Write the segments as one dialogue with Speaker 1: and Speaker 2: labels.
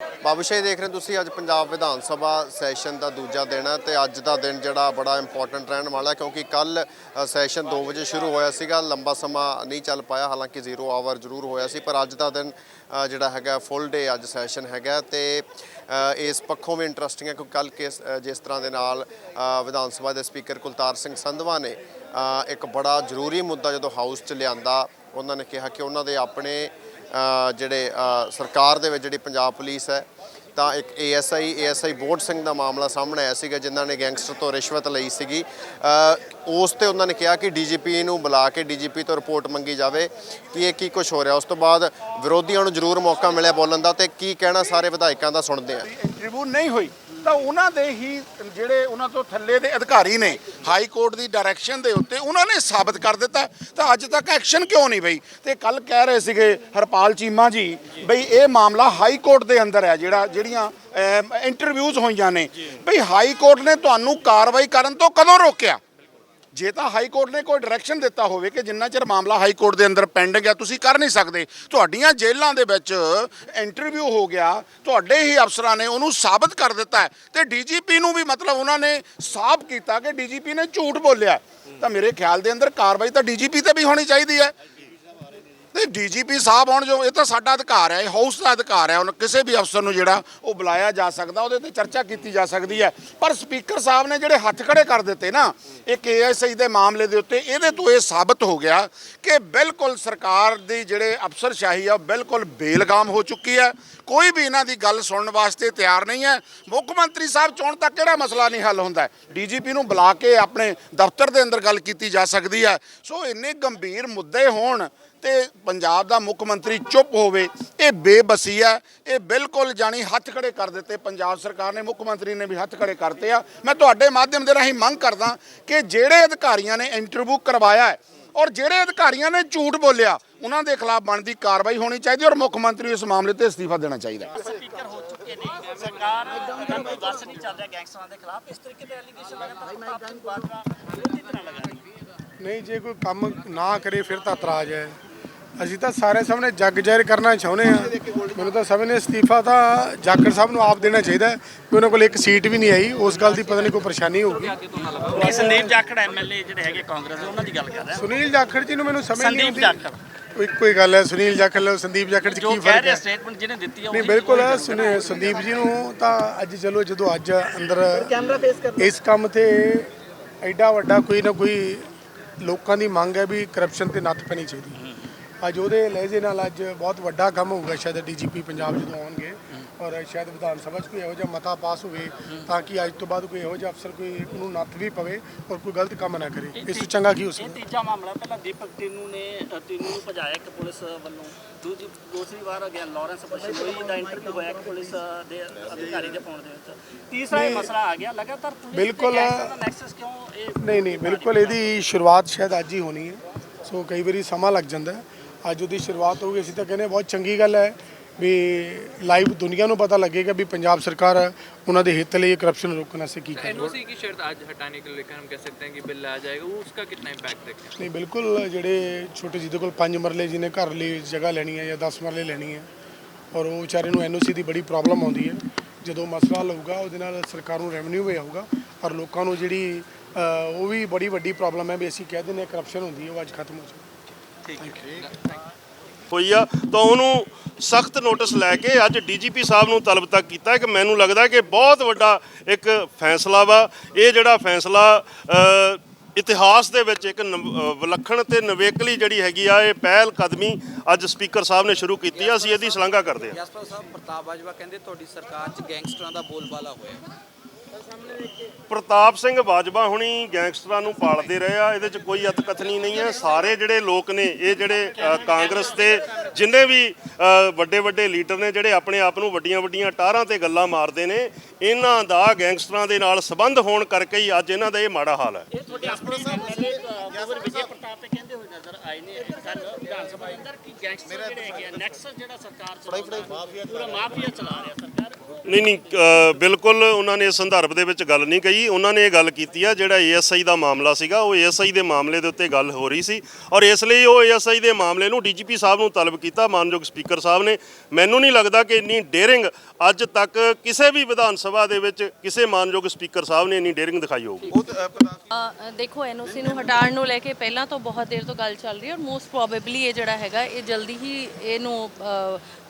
Speaker 1: ਬਾਬੂਸ਼ਾਹੀ ਦੇਖ ਰਹੇ ਹੋ ਤੁਸੀਂ ਅੱਜ ਪੰਜਾਬ ਵਿਧਾਨ ਸਭਾ ਸੈਸ਼ਨ ਦਾ ਦੂਜਾ ਦਿਨ ਹੈ ਤੇ ਅੱਜ ਦਾ ਦਿਨ ਜਿਹੜਾ ਬੜਾ ਇੰਪੋਰਟੈਂਟ ਰਹਿਣ ਵਾਲਾ ਕਿਉਂਕਿ ਕੱਲ ਸੈਸ਼ਨ 2 ਵਜੇ ਸ਼ੁਰੂ ਹੋਇਆ ਸੀਗਾ, ਲੰਬਾ ਸਮਾਂ ਨਹੀਂ ਚੱਲ ਪਾਇਆ, ਹਾਲਾਂਕਿ ਜ਼ੀਰੋ ਆਵਰ ਜ਼ਰੂਰ ਹੋਇਆ ਸੀ, ਪਰ ਅੱਜ ਦਾ ਦਿਨ ਜਿਹੜਾ ਹੈਗਾ ਫੁੱਲ ਡੇ ਅੱਜ ਸੈਸ਼ਨ ਹੈਗਾ ਤੇ ਇਸ ਪੱਖੋਂ ਵੀ ਇੰਟਰਸਟਿੰਗ ਹੈ ਕਿ ਕੱਲ ਕਿਸ ਜਿਸ ਤਰ੍ਹਾਂ ਦੇ ਨਾਲ ਵਿਧਾਨ ਸਭਾ ਦੇ ਸਪੀਕਰ ਕੁਲਤਾਰ ਸਿੰਘ ਸੰਧਵਾ ਨੇ ਇੱਕ ਬੜਾ ਜ਼ਰੂਰੀ ਮੁੱਦਾ ਜਦੋਂ ਹਾਊਸ 'ਚ ਲਿਆਂਦਾ, ਉਹਨਾਂ ਨੇ ਕਿਹਾ ਕਿ ਉਹਨਾਂ ਦੇ ਆਪਣੇ ਜਿਹੜੇ ਸਰਕਾਰ ਦੇ ਵਿੱਚ ਜਿਹੜੀ ਪੰਜਾਬ ਪੁਲਿਸ ਹੈ, ਤਾਂ ਇੱਕ ਏਐਸਆਈ ਏਐਸਆਈ ਬੋਰਡ ਸਿੰਘ ਦਾ ਮਾਮਲਾ ਸਾਹਮਣੇ ਆਇਆ ਸੀਗਾ, ਜਿਨ੍ਹਾਂ ਨੇ ਗੈਂਗਸਟਰ ਤੋਂ ਰਿਸ਼ਵਤ ਲਈ ਸੀਗੀ। ਉਸ ਤੇ ਉਹਨਾਂ ਨੇ ਕਿਹਾ ਕਿ ਡੀਜੀਪੀ ਨੂੰ ਬੁਲਾ ਕੇ ਡੀਜੀਪੀ ਤੋਂ ਰਿਪੋਰਟ ਮੰਗੀ ਜਾਵੇ ਕਿ ਇਹ ਕੀ ਕੁਝ ਹੋ ਰਿਹਾ। ਉਸ ਤੋਂ ਬਾਅਦ ਵਿਰੋਧੀਆਂ ਨੂੰ ਜ਼ਰੂਰ ਮੌਕਾ ਮਿਲਿਆ ਬੋਲਣ ਦਾ ਤੇ ਕੀ ਕਹਿਣਾ ਸਾਰੇ ਵਿਧਾਇਕਾਂ ਦਾ ਸੁਣਦੇ ਆ
Speaker 2: ਇੰਟਰਵਿਊ ਨਹੀਂ ਹੋਈ। ਤਾਂ ਉਹਨਾਂ ਦੇ ਹੀ ਜਿਹੜੇ ਉਹਨਾਂ ਤੋਂ ਥੱਲੇ ਦੇ ਅਧਿਕਾਰੀ ਨੇ, ਹਾਈ ਕੋਰਟ ਦੀ ਡਾਇਰੈਕਸ਼ਨ ਦੇ ਉੱਤੇ ਉਹਨਾਂ ਨੇ ਸਾਬਤ ਕਰ ਦਿੱਤਾ। ਤਾਂ ਅੱਜ ਤੱਕ ਐਕਸ਼ਨ ਕਿਉਂ ਨਹੀਂ ਬਈ? ਤੇ ਕੱਲ ਕਹਿ ਰਹੇ ਸੀਗੇ ਹਰਪਾਲ ਚੀਮਾ ਜੀ ਬਈ ਇਹ ਮਾਮਲਾ ਹਾਈ ਕੋਰਟ ਦੇ ਅੰਦਰ ਹੈ, ਜਿਹੜਾ, ਜਿਹੜੀਆਂ ਇੰਟਰਵਿਊਜ਼ ਹੋਈਆਂ ਨੇ। ਬਈ ਹਾਈ ਕੋਰਟ ਨੇ ਤੁਹਾਨੂੰ ਕਾਰਵਾਈ ਕਰਨ ਤੋਂ ਕਦੋਂ ਰੋਕਿਆ? ਜੇ ਤਾਂ ਹਾਈ ਕੋਰਟ ਨੇ ਕੋਈ ਡਾਇਰੈਕਸ਼ਨ ਦਿੱਤਾ ਹੋਵੇ ਕਿ ਜਿੰਨਾ ਚਿਰ ਮਾਮਲਾ ਹਾਈ ਕੋਰਟ ਦੇ ਅੰਦਰ ਪੈਂਡਿੰਗ ਹੈ ਤੁਸੀਂ ਕਰ ਨਹੀਂ ਸਕਦੇ। ਤੁਹਾਡੀਆਂ ਜੇਲ੍ਹਾਂ ਦੇ ਵਿੱਚ ਇੰਟਰਵਿਊ ਹੋ ਗਿਆ, ਤੁਹਾਡੇ ਹੀ ਅਫਸਰਾਂ ਨੇ ਉਹਨੂੰ ਸਾਬਤ ਕਰ ਦਿੱਤਾ ਹੈ। ਤੇ ਡੀਜੀਪੀ ਨੂੰ ਵੀ ਮਤਲਬ ਉਹਨਾਂ ਨੇ ਸਾਫ਼ ਕੀਤਾ ਕਿ ਡੀਜੀਪੀ ਨੇ ਝੂਠ ਬੋਲਿਆ। ਤਾਂ ਮੇਰੇ ਖਿਆਲ ਦੇ ਅੰਦਰ ਕਾਰਵਾਈ ਤਾਂ ਡੀਜੀਪੀ ਤੇ ਵੀ ਹੋਣੀ ਚਾਹੀਦੀ ਹੈ। ਤੇ ਡੀਜੀਪੀ ਸਾਹਿਬ ਆਉਣ ਜੋ, ਇਹ ਤਾਂ ਸਾਡਾ ਅਧਿਕਾਰ ਹੈ, ਇਹ ਹਾਊਸ ਦਾ ਅਧਿਕਾਰ ਹੈ ਉਹਨਾਂ ਕਿਸੇ ਵੀ ਅਫਸਰ ਨੂੰ ਜਿਹੜਾ ਉਹ ਬੁਲਾਇਆ ਜਾ ਸਕਦਾ, ਉਹਦੇ ਤੇ ਚਰਚਾ ਕੀਤੀ ਜਾ ਸਕਦੀ ਹੈ। ਪਰ ਸਪੀਕਰ ਸਾਹਿਬ ਨੇ ਜਿਹੜੇ ਹੱਥ ਖੜੇ ਕਰ ਦਿੱਤੇ ਨਾ ਇਹ ਕੇਐਸਆਈ ਦੇ ਮਾਮਲੇ ਦੇ ਉੱਤੇ, ਇਹਦੇ ਤੋਂ ਇਹ ਸਾਬਤ ਹੋ ਗਿਆ ਕਿ ਬਿਲਕੁਲ ਸਰਕਾਰ ਦੀ ਜਿਹੜੇ ਅਫਸਰਸ਼ਾਹੀ ਆ, ਉਹ ਬਿਲਕੁਲ ਬੇਲਗਾਮ ਹੋ ਚੁੱਕੀ ਹੈ। ਕੋਈ ਵੀ ਇਹਨਾਂ ਦੀ ਗੱਲ ਸੁਣਨ ਵਾਸਤੇ ਤਿਆਰ ਨਹੀਂ ਹੈ। ਮੁੱਖ ਮੰਤਰੀ ਸਾਹਿਬ ਚੋਣ ਤੱਕ ਕਿਹੜਾ ਮਸਲਾ ਨਹੀਂ ਹੱਲ ਹੁੰਦਾ? ਡੀਜੀਪੀ ਨੂੰ ਬੁਲਾ ਕੇ ਆਪਣੇ ਦਫ਼ਤਰ ਦੇ ਅੰਦਰ ਗੱਲ ਕੀਤੀ ਜਾ ਸਕਦੀ ਹੈ। ਸੋ ਇੰਨੇ ਗੰਭੀਰ ਮੁੱਦੇ ਹੋਣ ਤੇ ਪੰਜਾਬ ਦਾ ਮੁੱਖ ਮੰਤਰੀ ਚੁੱਪ ਹੋਵੇ ਇਹ ਬੇਬਸੀ ਹੈ ਇਹ ਬਿਲਕੁਲ ਜਾਣੀ ਹੱਥ ਖੜੇ ਕਰ ਦਿੱਤੇ। ਪੰਜਾਬ ਸਰਕਾਰ ਨੇ ਮੁੱਖ ਮੰਤਰੀ ਨੇ ਵੀ ਹੱਥ ਖੜੇ ਕਰਤੇ ਆ। ਮੈਂ ਤੁਹਾਡੇ ਮਾਧਿਅਮ ਦੇ ਰਾਹੀਂ ਮੰਗ ਕਰਦਾ ਕਿ ਜਿਹੜੇ ਅਧਿਕਾਰੀਆਂ ਨੇ ਇੰਟਰਵਿਊ ਕਰਵਾਇਆ ਹੈ ਔਰ ਜਿਹੜੇ ਅਧਿਕਾਰੀਆਂ ਨੇ ਝੂਠ ਬੋਲਿਆ ਉਹਨਾਂ ਦੇ ਖਿਲਾਫ ਬਣਦੀ ਕਾਰਵਾਈ ਹੋਣੀ ਚਾਹੀਦੀ ਔਰ ਮੁੱਖ ਮੰਤਰੀ ਨੂੰ ਇਸ ਮਾਮਲੇ ਤੇ ਅਸਤੀਫਾ ਦੇਣਾ ਚਾਹੀਦਾ ਹੈ।
Speaker 3: ਸਪੀਕਰ ਹੋ ਚੁੱਕੇ ਨੇ। ਸਰਕਾਰ ਦਾ ਕੋਈ ਬਸ ਨਹੀਂ ਚੱਲ ਰਿਹਾ ਗੈਂਗਸਟਰਾਂ ਦੇ ਖਿਲਾਫ। ਇਸ ਤਰੀਕੇ ਦੇ ਐਲੀਗੇਸ਼ਨ ਲਗਾਤਾਰ ਪ੍ਰਤਾਪ ਸਿੰਘ ਬਾਜਵਾ ਵਿਰੋਧੀ ਧਿਰਾਂ ਲਗਾ ਰਹੀ ਹੈ
Speaker 4: ਨਹੀਂ ਜੇ ਕੋਈ ਕੰਮ ਨਾ ਕਰੇ ਫਿਰ ਤਾਂ ਇਤਰਾਜ਼ ਹੈ। ਅਸੀਂ ਤਾਂ ਸਾਰੇ ਸਾਹਮਣੇ ਜੱਗ ਜ਼ਾਹਿਰ ਕਰਨਾ ਚਾਹੁੰਦੇ ਆ ਮੈਨੂੰ ਤਾਂ ਸਮਝ ਨਹੀਂ ਅਸਤੀਫਾ ਤਾਂ ਜਾਖੜ ਸਾਹਿਬ ਨੂੰ ਆਪ ਦੇਣਾ ਚਾਹੀਦਾ ਹੈ। ਕਿ ਉਹਨਾਂ ਕੋਲ ਇੱਕ ਸੀਟ ਵੀ ਨਹੀਂ ਆਈ। ਉਸ ਗੱਲ ਦੀ ਪਤਾ ਨਹੀਂ ਕੋਈ ਪਰੇਸ਼ਾਨੀ ਹੋਊਗੀ।
Speaker 3: ਇਹ ਸੰਦੀਪ ਜਾਖੜ ਐਮਐਲਏ ਜਿਹੜੇ ਹੈਗੇ ਕਾਂਗਰਸ ਦੇ ਉਹਨਾਂ ਦੀ ਗੱਲ ਕਰ ਰਿਹਾ।
Speaker 4: ਸੁਨੀਲ ਜਾਖੜ ਜੀ ਨੂੰ ਮੈਨੂੰ ਸਮਝ ਨਹੀਂ
Speaker 3: ਸੰਦੀਪ
Speaker 4: ਆਉਂਦੀ।
Speaker 3: ਜਾਖੜ।
Speaker 4: ਉਹ ਇੱਕੋ ਹੀ ਗੱਲ ਹੈ ਸੁਨੀਲ ਜਾਖੜ ਨਾਲ ਸੰਦੀਪ ਜਾਖੜ ਚ
Speaker 3: ਜੋ
Speaker 4: ਕੀ
Speaker 3: ਕਹਿ
Speaker 4: ਫ਼ਰਕ
Speaker 3: ਰਿਹਾ
Speaker 4: ਹੈ
Speaker 3: ਸਟੇਟਮੈਂਟ ਜਿਹਨੇ ਦਿੱਤੀ ਹੈ
Speaker 4: ਨਹੀਂ ਬਿਲਕੁਲ ਸੰਦੀਪ ਜੀ ਨੂੰ ਤਾਂ ਅੱਜ ਚਲੋ ਜਦੋਂ ਅੱਜ ਅੰਦਰ ਇਸ ਕੰਮ ਤੇ ਐਡਾ ਵੱਡਾ ਕੋਈ ਨਾ ਕੋਈ ਲੋਕਾਂ ਦੀ ਮੰਗ ਹੈ ਵੀ ਕਰਪਸ਼ਨ ਤੇ ਨੱਥ ਪੈਣੀ ਚਾਹੀਦੀ ਅੱਜ ਉਹਦੇ ਲਹਿਜੇ ਨਾਲ ਅੱਜ ਬਹੁਤ ਵੱਡਾ ਕੰਮ ਹੋਊਗਾ ਸ਼ਾਇਦ ਡੀਜੀਪੀ ਪੰਜਾਬ ਜਦੋਂ ਆਉਣਗੇ ਔਰ ਸ਼ਾਇਦ ਵਿਧਾਨ ਸਭਾ 'ਚ ਕੋਈ ਇਹੋ ਜਿਹਾ ਮਤਾ ਪਾਸ ਹੋਵੇ ਤਾਂ ਕਿ ਅੱਜ ਤੋਂ ਬਾਅਦ ਕੋਈ ਇਹੋ ਜਿਹਾ ਅਫਸਰ ਕੋਈ ਉਹਨੂੰ ਨੱਥ ਵੀ ਪਵੇ ਔਰ ਕੋਈ ਗਲਤ ਕੰਮ ਨਾ ਕਰੇ। ਇਸ ਤੋਂ ਚੰਗਾ ਕੀ ਹੋ
Speaker 3: ਇਹ
Speaker 4: ਸਕਦਾ
Speaker 3: ਤੀਜਾ ਮਾਮਲਾ ਪਹਿਲਾਂ ਦੀਪਕ ਟੀਨੂ ਨੇ ਟੀਨੂ ਨੂੰ ਭਜਾਇਆ ਇੱਕ ਪੁਲਿਸ ਵੱਲੋਂ। ਦੂਜੀ ਦੂਸਰੀ ਵਾਰ ਗਿਆ ਲਾਰੈਂਸ ਬਸ਼ਨੋਈ ਦਾ ਇੰਟਰਵਿਊ ਹੋਇਆ ਇੱਕ ਪੁਲਿਸ ਦੇ ਅਧਿਕਾਰੀ ਦੇ ਫੋਨ ਦੇ ਵਿੱਚ। ਤੀਸਰਾ ਇਹ ਮਸਲਾ ਆ ਗਿਆ। ਲਗਾਤਾਰ ਪੁਲਿਸ
Speaker 4: ਬਿਲਕੁਲ।
Speaker 3: ਨੈਕਸਸ ਕਿਉਂ ਇਹ
Speaker 4: ਨਹੀਂ ਨਹੀਂ ਬਿਲਕੁਲ ਇਹਦੀ ਸ਼ੁਰੂਆਤ ਸ਼ਾਇਦ ਅੱਜ ਹੀ ਹੋਣੀ ਹੈ। ਸੋ ਕਈ ਵਾਰੀ ਸਮਾਂ ਲੱਗ ਜਾਂਦਾ ਹੈ। ਅੱਜ ਉਹਦੀ ਸ਼ੁਰੂਆਤ ਹੋ ਗਈ ਅਸੀਂ ਤਾਂ ਕਹਿੰਦੇ ਬਹੁਤ ਚੰਗੀ ਗੱਲ ਹੈ ਵੀ ਲਾਈਵ ਦੁਨੀਆ ਨੂੰ ਪਤਾ ਲੱਗੇਗਾ ਵੀ ਪੰਜਾਬ ਸਰਕਾਰ ਉਹਨਾਂ ਦੇ ਹਿੱਤ ਲਈ ਕਰਪਸ਼ਨ ਰੋਕਣ ਵਾਸਤੇ ਕੀ ਕਰ ਰਹੀ
Speaker 5: ਹੈ। ਐਨਓਸੀ ਕੀ ਸ਼ਰਤ ਅੱਜ ਹਟਾਣੇ ਕੇ ਲੇਕਰ ਹਮ ਕਹਿ ਸਕਤੇ ਹੈ ਕਿ ਬਿੱਲ ਆ ਜਾਏਗਾ ਉਹ ਉਸਕਾ ਕਿੰਨਾ ਇੰਪੈਕਟ ਦੇਖਿਆ?
Speaker 4: ਨਹੀਂ ਬਿਲਕੁਲ ਜਿਹੜੇ ਛੋਟੇ ਜਿਹਦੇ ਕੋਲ ਪੰਜ ਮਰਲੇ ਜਿਹਨੇ ਘਰ ਲਈ ਜਗ੍ਹਾ ਲੈਣੀ ਹੈ ਜਾਂ 10 ਮਰਲੇ ਲੈਣੀ ਹੈ ਔਰ ਉਹ ਵਿਚਾਰੇ ਨੂੰ ਐਨਓਸੀ ਦੀ ਬੜੀ ਪ੍ਰੋਬਲਮ ਆਉਂਦੀ ਹੈ ਜਦੋਂ ਮਸਲਾ ਲਊਗਾ ਉਹਦੇ ਨਾਲ ਸਰਕਾਰ ਨੂੰ ਰੈਵਨਿਊ ਵੀ ਆਊਗਾ ਔਰ ਲੋਕਾਂ ਨੂੰ ਜਿਹੜੀ ਉਹ ਵੀ ਬੜੀ ਵੱਡੀ ਪ੍ਰੋਬਲਮ ਹੈ ਵੀ ਅਸੀਂ ਕਹਿ ਦਿੰਦੇ ਕਰਪਸ਼ਨ ਹੁੰਦੀ ਹੈ ਉਹ ਅੱਜ ਖਤਮ ਹੋ ਜਾਊ।
Speaker 6: ਹੋਈ ਆ। ਤਾਂ ਉਹਨੂੰ ਸਖਤ ਨੋਟਿਸ ਲੈ ਕੇ ਅੱਜ ਡੀਜੀਪੀ ਸਾਹਿਬ ਨੂੰ ਤਲਬ ਤੱਕ ਕੀਤਾ ਕਿ ਮੈਨੂੰ ਲੱਗਦਾ ਕਿ ਬਹੁਤ ਵੱਡਾ ਇੱਕ ਫੈਸਲਾ ਵਾ। ਇਹ ਜਿਹੜਾ ਫੈਸਲਾ ਇਤਿਹਾਸ ਦੇ ਵਿੱਚ ਇੱਕ ਨਵ- ਵਿਲੱਖਣ ਤੇ ਨਵੇਕਲੀ ਜਿਹੜੀ ਹੈਗੀ ਆ, ਇਹ ਪਹਿਲ ਕਦਮੀ ਅੱਜ ਸਪੀਕਰ ਸਾਹਿਬ ਨੇ ਸ਼ੁਰੂ ਕੀਤੀ ਆ। ਅਸੀਂ ਇਹਦੀ ਸ਼ਲਾਘਾ ਕਰਦੇ ਹਾਂ
Speaker 7: ਜਸਪਾਲ ਸਾਹਿਬ, ਪ੍ਰਤਾਪ ਬਾਜਵਾ ਕਹਿੰਦੇ, ਤੁਹਾਡੀ ਸਰਕਾਰ 'ਚ ਗੈਂਗਸਟਰਾਂ ਦਾ ਬੋਲਬਾਲਾ ਹੋਇਆ
Speaker 6: ਪ੍ਰਤਾਪ ਸਿੰਘ ਬਾਜਵਾ ਹੁਣੀ ਗੈਂਗਸਟਰਾਂ ਨੂੰ ਪਾਲਦੇ ਰਹੇ ਆ, ਇਹਦੇ 'ਚ ਕੋਈ ਅਤਕਥਨੀ ਨਹੀਂ ਹੈ। ਸਾਰੇ ਜਿਹੜੇ ਲੋਕ ਨੇ, ਇਹ ਜਿਹੜੇ ਕਾਂਗਰਸ ਦੇ, ਜਿੰਨੇ ਵੀ ਵੱਡੇ ਵੱਡੇ ਲੀਡਰ ਨੇ, ਜਿਹੜੇ ਆਪਣੇ ਆਪ ਨੂੰ ਵੱਡੀਆਂ ਵੱਡੀਆਂ ਟਾਰਾਂ ਤੇ ਗੱਲਾਂ ਮਾਰਦੇ ਨੇ, ਇਹਨਾਂ ਦਾ ਗੈਂਗਸਟਰਾਂ ਦੇ ਨਾਲ ਸੰਬੰਧ ਹੋਣ ਕਰਕੇ ਹੀ ਅੱਜ ਇਹਨਾਂ ਦਾ ਇਹ ਮਾੜਾ ਹਾਲ ਹੈ।
Speaker 3: ਇਹ ਤੁਹਾਡੇ ਆਪਣੇ ਐਮਐਲਏ ਵਿਜੇ ਪ੍ਰਤਾਪ ਤੇ ਕਹਿੰਦੇ ਹੋਏ ਨਜ਼ਰ ਆਏ ਨੇ। ਕੱਲ ਵਿਧਾਨ ਸਭਾ ਦੇ ਅੰਦਰ ਕਿ ਗੈਂਗਸਟਰ ਜਿਹੜੇ ਹੈਗੇ ਆ ਨੈਕਸਸ ਜਿਹੜਾ ਸਰਕਾਰ ਚਲਾਉਂਦਾ ਪੂਰਾ ਮਾਫੀਆ ਚਲਾ ਰਿਹਾ ਸਰਕਾਰ।
Speaker 6: ਨਹੀਂ ਨਹੀਂ ਬਿਲਕੁਲ ਉਹਨਾਂ ਨੇ ਇਸ ਸੰਦਰਭ ਦੇ ਵਿੱਚ ਗੱਲ ਨਹੀਂ ਕਹੀ। ਉਹਨਾਂ ਨੇ ਇਹ ਗੱਲ ਕੀਤੀ ਆ ਜਿਹੜਾ ਏਐਸਆਈ ਦਾ ਮਾਮਲਾ ਸੀਗਾ ਉਹ ਏਐਸਆਈ ਦੇ ਮਾਮਲੇ ਦੇ ਉੱਤੇ ਗੱਲ ਹੋ ਰਹੀ ਸੀ। ਔਰ ਇਸ ਲਈ ਉਹ ਏਐਸਆਈ ਦੇ ਮਾਮਲੇ ਨੂੰ ਡੀਜੀਪੀ ਸਾਹਿਬ ਨੂੰ ਤਲਬ ਕੀਤਾ ਮਾਨਯੋਗ ਸਪੀਕਰ ਸਾਹਿਬ ਨੇ। ਮੈਨੂੰ ਨਹੀਂ ਲੱਗਦਾ ਕਿ ਇੰਨੀ ਡੇਰਿੰਗ ਅੱਜ ਤੱਕ ਕਿਸੇ ਵੀ ਵਿਧਾਨ ਸਭਾ ਦੇ ਵਿੱਚ ਕਿਸੇ ਮਾਨਯੋਗ ਸਪੀਕਰ ਸਾਹਿਬ ਨੇ ਇੰਨੀ ਡੇਰਿੰਗ ਦਿਖਾਈ ਹੋਊਗੀ।
Speaker 8: ਦੇਖੋ ਐਨਓਸੀ ਨੂੰ ਹਟਾਉਣ ਨੂੰ ਲੈ ਕੇ ਪਹਿਲਾਂ ਤੋਂ ਬਹੁਤ ਦੇਰ ਤੋਂ ਗੱਲ ਚੱਲ ਰਹੀ ਹੈ ਔਰ ਮੋਸਟ ਪ੍ਰੋਬੇਬਲੀ ਇਹ ਜਿਹੜਾ ਹੈਗਾ, ਇਹ ਜਲਦੀ ਹੀ ਇਹਨੂੰ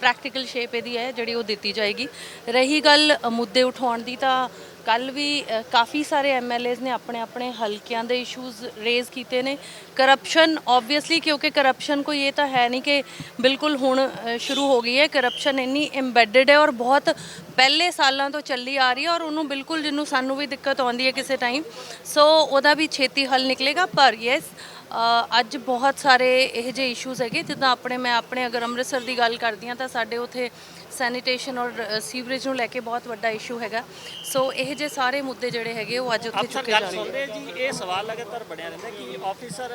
Speaker 8: ਪ੍ਰੈਕਟੀਕਲ ਸ਼ੇਪ ਇਹਦੀ ਹੈ, ਜਿਹੜੀ ਉਹ ਦਿੱਤੀ ਜਾਏਗੀ। ਰਹੀ ਗੱਲ ਮੁੱਦੇ ਉਠਾਉਣ ਦੀ ਤਾਂ ਕੱਲ ਵੀ ਕਾਫੀ ਸਾਰੇ ਐਮਐਲਏਜ਼ ਨੇ ਆਪਣੇ ਆਪਣੇ ਹਲਕਿਆਂ ਦੇ ਇਸ਼ੂਜ਼ ਰੇਜ਼ ਕੀਤੇ ਨੇ। ਕਰਪਸ਼ਨ ਆਬਵੀਅਸਲੀ ਕਿਉਂਕਿ ਕਰਪਸ਼ਨ ਕੋਈ ਇਹ ਤਾਂ ਹੈ ਨਹੀਂ ਕਿ ਬਿਲਕੁਲ ਹੁਣ ਸ਼ੁਰੂ ਹੋ ਗਈ ਹੈ। ਕਰਪਸ਼ਨ ਇੰਨੀ ਐਮਬੈਡਡ ਹੈ ਔਰ ਬਹੁਤ ਪਹਿਲੇ ਸਾਲਾਂ ਤੋਂ ਚੱਲੀ ਆ ਰਹੀ ਹੈ ਔਰ ਉਹਨੂੰ ਬਿਲਕੁਲ ਜਿਹਨੂੰ ਸਾਨੂੰ ਵੀ ਦਿੱਕਤ ਆਉਂਦੀ ਹੈ ਕਿਸੇ ਟਾਈਮ ਸੋ ਉਹਦਾ ਵੀ ਛੇਤੀ ਹੱਲ ਨਿਕਲੇਗਾ, ਪਰ ਯੈਸ ਅੱਜ ਬਹੁਤ ਸਾਰੇ ਇਹ ਜਿਹੇ ਇਸ਼ੂਜ਼ ਹੈਗੇ ਜਿੱਦਾਂ ਆਪਣੇ ਮੈਂ ਆਪਣੇ ਅਗਰ ਅੰਮ੍ਰਿਤਸਰ ਦੀ ਗੱਲ ਕਰਦੀ ਹਾਂ ਤਾਂ ਸਾਡੇ ਉਥੇ ਸੈਨੀਟੇਸ਼ਨ ਔਰ ਸੀਵਰੇਜ ਨੂੰ ਲੈ ਕੇ ਬਹੁਤ ਵੱਡਾ ਇਸ਼ੂ ਹੈਗਾ। ਸੋ ਇਹ ਜਿਹੇ ਸਾਰੇ ਮੁੱਦੇ ਜਿਹੜੇ ਹੈਗੇ ਉਹ ਅੱਜ ਉੱਥੇ ਚੁੱਕੇ
Speaker 3: ਗੱਲ
Speaker 8: ਜਾਣਗੇ
Speaker 3: ਸੁਣਦੇ ਜੀ ਇਹ ਸਵਾਲ ਲਗਾਤਾਰ ਬਣਿਆ ਰਹਿੰਦਾ ਕਿ ਆਫੀਸਰ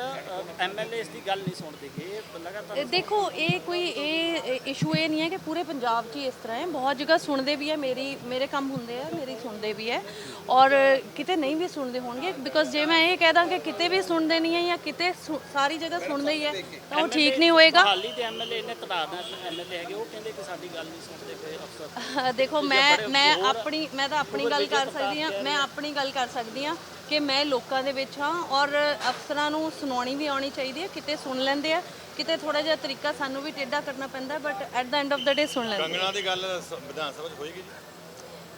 Speaker 3: ਐਮਐਲਏ ਦੀ ਗੱਲ ਨਹੀਂ ਸੁਣਦੇ ਕਿ ਇਹ ਲਗਾਤਾਰ
Speaker 8: ਦੇਖੋ ਇਹ ਕੋਈ ਇਹ ਇਸ਼ੂ ਇਹ ਨਹੀਂ ਹੈ ਕਿ ਪੂਰੇ ਪੰਜਾਬ 'ਚ ਹੀ ਇਸ ਤਰ੍ਹਾਂ ਹੈ। ਬਹੁਤ ਜਗ੍ਹਾ ਸੁਣਦੇ ਵੀ ਹੈ ਮੇਰੀ ਮੇਰੇ ਕੰਮ ਹੁੰਦੇ ਆ ਮੇਰੀ ਸੁਣਦੇ ਵੀ ਹੈ ਔਰ ਕਿਤੇ ਨਹੀਂ ਵੀ ਸੁਣਦੇ ਹੋਣਗੇ ਬਿਕੋਜ਼ ਜੇ ਮੈਂ ਇਹ ਕਹਿ ਦਾਂ ਕਿ ਕਿਤੇ ਵੀ ਸੁਣਦੇ ਨਹੀਂ ਹੈ ਜਾਂ ਕਿਤੇ ਸੁ- ਸਾਰੀ ਜਗ੍ਹਾ ਸੁਣਦੇ ਹੀ ਹੈ ਤਾਂ ਉਹ ਠੀਕ ਨਹੀਂ ਹੋਏਗਾ।
Speaker 3: ਹਾਲੀ ਦੇ ਐਮਐਲਏ ਨੇ ਘਟਾ ਦਾ ਐਮਐਲਏ ਹੈਗੇ ਉਹ ਕਹਿੰਦੇ ਕਿ ਸਾਡੀ ਗੱਲ ਨਹੀਂ ਸੁਣਦੇ ਪਏ ਅਫਸਰ।
Speaker 8: ਦੇਖੋ ਮੈਂ ਮੈਂ ਆਪਣੀ ਮੈਂ ਤਾਂ ਆਪਣੀ ਗੱਲ ਕਰ ਸਕਦੀ ਹਾਂ ਮੈਂ ਆਪਣੀ ਗੱਲ ਕਰ ਸਕਦੀ ਹਾਂ ਕਿ ਮੈਂ ਲੋਕਾਂ ਦੇ ਵਿੱਚ ਹਾਂ ਔਰ ਅਫਸਰਾਂ ਨੂੰ ਸੁਣਾਉਣੀ ਵੀ ਆਉਣੀ ਚਾਹੀਦੀ ਹੈ ਕਿਤੇ ਸੁਣ ਲੈਂਦੇ ਆ। ਕਿਤੇ ਥੋੜਾ ਜਿਹਾ ਤਰੀਕਾ ਸਾਨੂੰ ਵੀ ਟੇਢਾ ਕਰਨਾ ਪੈਂਦਾ but at the end of the day ਸੁਣ ਲੈਂਦੇ। ਕੰਗਣਾ ਦੀ ਗੱਲ ਵਿਧਾਨ ਸਭਾ 'ਚ ਹੋਏਗੀ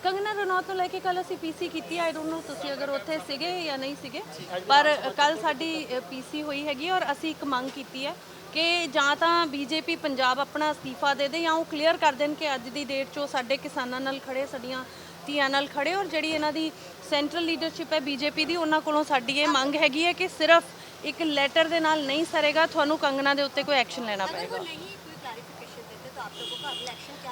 Speaker 8: ਕੰਗਨਾ ਰਣੌਤ ਤੋਂ ਲੈ ਕੇ ਕੱਲ ਅਸੀਂ ਪੀਸੀ ਕੀਤੀ ਆਈ ਡੋਨਟ ਨੋ ਤੁਸੀਂ ਅਗਰ ਉੱਥੇ ਸੀਗੇ ਜਾਂ ਨਹੀਂ ਸੀਗੇ ਪਰ ਕੱਲ ਸਾਡੀ ਪੀਸੀ ਹੋਈ ਹੈਗੀ ਔਰ ਅਸੀਂ ਇੱਕ ਮੰਗ ਕੀਤੀ ਹੈ ਕਿ ਜਾਂ ਤਾਂ ਬੀਜੇਪੀ ਪੰਜਾਬ ਆਪਣਾ ਅਸਤੀਫਾ ਦੇ ਦੇ ਜਾਂ ਉਹ ਕਲੀਅਰ ਕਰ ਦੇਣ ਕਿ ਅੱਜ ਦੀ ਡੇਟ 'ਚ ਉਹ ਸਾਡੇ ਕਿਸਾਨਾਂ ਨਾਲ ਖੜੇ ਸਾਡੀਆਂ ਧੀਆਂ ਨਾਲ ਖੜੇ ਔਰ ਜਿਹੜੀ ਇਹਨਾਂ ਦੀ ਸੈਂਟਰਲ ਲੀਡਰਸ਼ਿਪ ਹੈ ਬੀਜੇਪੀ ਦੀ ਉਹਨਾਂ ਕੋਲੋਂ ਸਾਡੀ ਇਹ ਮੰਗ ਹੈਗੀ ਹੈ ਕਿ ਸਿਰਫ ਇੱਕ ਲੈਟਰ ਦੇ ਨਾਲ ਨਹੀਂ ਸਰੇਗਾ ਤੁਹਾਨੂੰ ਕੰਗਣਾ ਦੇ ਉੱਤੇ ਕੋਈ ਐਕਸ਼ਨ ਲੈਣਾ ਪਏਗਾ।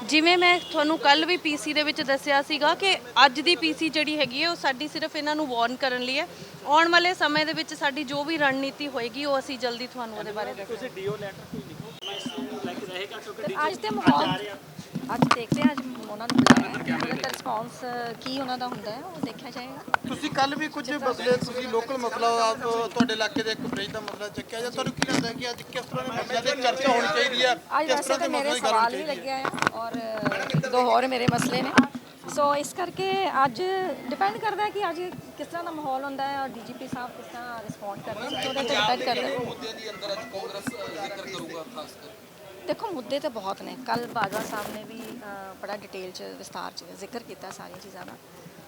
Speaker 8: ਜਿਵੇਂ ਮੈਂ ਤੁਹਾਨੂੰ ਕੱਲ ਵੀ ਪੀਸੀ ਦੇ ਵਿੱਚ ਦੱਸਿਆ ਸੀਗਾ ਕਿ ਅੱਜ ਦੀ ਪੀਸੀ ਜਿਹੜੀ ਹੈਗੀ ਹੈ ਉਹ ਸਾਡੀ ਸਿਰਫ ਇਹਨਾਂ ਨੂੰ ਵਾਰਨ ਕਰਨ ਲਈ ਹੈ। ਆਉਣ ਵਾਲੇ ਸਮੇਂ ਦੇ ਵਿੱਚ ਸਾਡੀ ਜੋ ਵੀ ਰਣਨੀਤੀ ਹੋਏਗੀ ਉਹ ਅਸੀਂ ਜਲਦੀ ਤੁਹਾਨੂੰ ਉਹਦੇ ਬਾਰੇ ਦੱਸਾਂਗੇ।
Speaker 3: ਤੁਸੀਂ ਡੀਓ ਲੈਟਰ ਕੋਈ ਲਿਖੋ। ਮੈਂ ਇਸ ਨੂੰ ਲੈ ਕੇ ਰਹੇਗਾ ਕਿਉਂਕਿ
Speaker 9: ਅੱਜ ਦੇ ਮਾਹੌਲ ਅੱਜ ਦੇਖਦੇ ਹਾਂ ਅੱਜ ਉਹਨਾਂ ਨੂੰ ਬੁਲਾਇਆ ਹੈ ਉਹਦਾ ਰਿਸਪੌਂਸ ਕੀ ਉਹਨਾਂ ਦਾ ਹੁੰਦਾ ਹੈ ਉਹ ਦੇਖਿਆ ਜਾਏਗਾ
Speaker 10: ਤੁਸੀਂ ਕੱਲ ਵੀ ਕੁਝ ਮਸਲੇ ਤੁਸੀਂ ਲੋਕਲ ਮਸਲਾ ਆਪ ਤੁਹਾਡੇ ਇਲਾਕੇ ਦੇ ਇੱਕ ਬ੍ਰਿਜ ਦਾ ਮਸਲਾ ਚੱਕਿਆ ਜਾਂ ਤੁਹਾਨੂੰ ਕੀ ਲੱਗਦਾ ਕਿ ਅੱਜ ਕਿਸ ਤਰ੍ਹਾਂ ਦੇ ਮਸਲਿਆਂ ਤੇ ਚਰਚਾ ਹੋਣੀ ਚਾਹੀਦੀ ਹੈ?
Speaker 9: ਅੱਜ
Speaker 10: ਕਿਸ
Speaker 9: ਵੈਸੇ
Speaker 10: ਤਰ੍ਹਾਂ
Speaker 9: ਤਾਂ
Speaker 10: ਦੇ
Speaker 9: ਮੇਰੇ
Speaker 10: ਮਸਲਿਆਂ ਦੀ ਗੱਲ
Speaker 9: ਸਵਾਲ
Speaker 10: ਹੋਣੀ
Speaker 9: ਵੀ
Speaker 10: ਚਾਹੀਦੀ ਹੈ
Speaker 9: ਲੱਗਿਆ ਹੈ? ਔਰ ਦੋ ਹੋਰ ਮੇਰੇ ਮਸਲੇ ਨੇ। ਸੋ ਇਸ ਕਰਕੇ ਅੱਜ ਡਿਪੈਂਡ ਕਰਦਾ ਹੈ ਕਿ ਅੱਜ ਕਿਸ ਤਰ੍ਹਾਂ ਦਾ ਮਾਹੌਲ ਹੁੰਦਾ ਹੈ ਔਰ ਡੀਜੀਪੀ ਸਾਹਿਬ ਕਿਸ ਤਰ੍ਹਾਂ ਰਿਸਪੌਂਡ ਕਰਦੇ ਨੇ ਉਹਦੇ ਤੇ ਡਿਪੈਂਡ ਕਰਦਾ ਹੈ
Speaker 7: ਮੁੱਦਿਆਂ ਦੀ ਅੰਦਰ ਅੱਜ ਕਾਂਗਰਸ ਜ਼ਿਕਰ ਕਰੂਗਾ ਖਾਸ ਕਰ
Speaker 9: ਦੇਖੋ ਮੁੱਦੇ ਤਾਂ ਬਹੁਤ ਨੇ। ਕੱਲ ਬਾਜਵਾ ਸਾਹਿਬ ਨੇ ਵੀ ਅ, ਬੜਾ ਡਿਟੇਲ ਚ ਵਿਸਤਾਰ ਚ ਜ਼ਿਕਰ ਕੀਤਾ ਸਾਰੀਆਂ ਚੀਜ਼ਾਂ ਦਾ।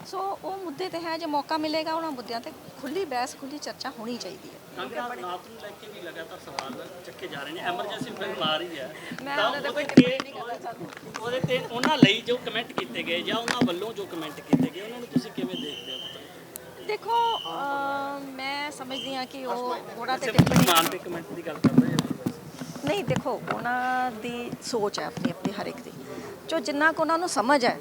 Speaker 9: ਸੋ ਉਹ ਮੁੱਦੇ ਤੇ ਹੈ ਜੇ ਮੌਕਾ ਮਿਲੇਗਾ ਉਹਨਾਂ ਮੁੱਦਿਆਂ ਤੇ ਖੁੱਲੀ ਬਹਿਸ ਖੁੱਲੀ ਚਰਚਾ ਹੋਣੀ ਚਾਹੀਦੀ ਹੈ।
Speaker 3: ਕੰਗਣਾ ਰਣੌਤ ਨੂੰ ਲੈ ਕੇ ਵੀ ਲਗਾਤਾਰ ਸਵਾਲ ਚੱਕੇ ਜਾ ਰਹੇ ਨੇ। ਐਮਰਜੈਂਸੀ ਬਿੱਲ ਆ ਰਹੀ ਹੈ।
Speaker 9: ਮੈਂ
Speaker 3: ਤਾਂ
Speaker 9: ਉਹਦੇ ਤੇ
Speaker 3: ਉਹਦੇ
Speaker 9: ਕੋਈ
Speaker 3: ਤੇ
Speaker 9: ਟਿੱਪਣੀ ਨਹੀਂ ਕਰਨਾ ਚਾਹੁੰਦੀ।
Speaker 3: ਉਹਦੇ ਤੇ ਉਹਨਾਂ ਲਈ ਜੋ ਕਮੈਂਟ ਕੀਤੇ ਗਏ ਜਾਂ ਉਹਨਾਂ ਵੱਲੋਂ ਜੋ ਕਮੈਂਟ ਕੀਤੇ ਗਏ ਉਹਨਾਂ ਨੂੰ ਤੁਸੀਂ ਕਿਵੇਂ ਦੇਖਦੇ ਹੋ?
Speaker 9: ਦੇਖੋ ਅ, ਮੈਂ ਸਮਝਦੀ ਹਾਂ ਕਿ ਉਹ ਉਹਨਾਂ ਤੇ ਟਿੱਪਣੀ
Speaker 3: ਮਾਨ ਤੇ ਕਮੈਂਟ ਦੀ ਗੱਲ ਕਰ ਰਹੇ ਹੋ।
Speaker 9: ਨਹੀਂ ਦੇਖੋ ਉਹਨਾਂ ਦੀ ਸੋਚ ਹੈ ਆਪਣੀ ਆਪਣੀ ਹਰ ਇੱਕ ਦੀ। ਜੋ ਜਿੰਨਾ ਕੁ ਉਹਨਾਂ ਨੂੰ ਸਮਝ ਹੈ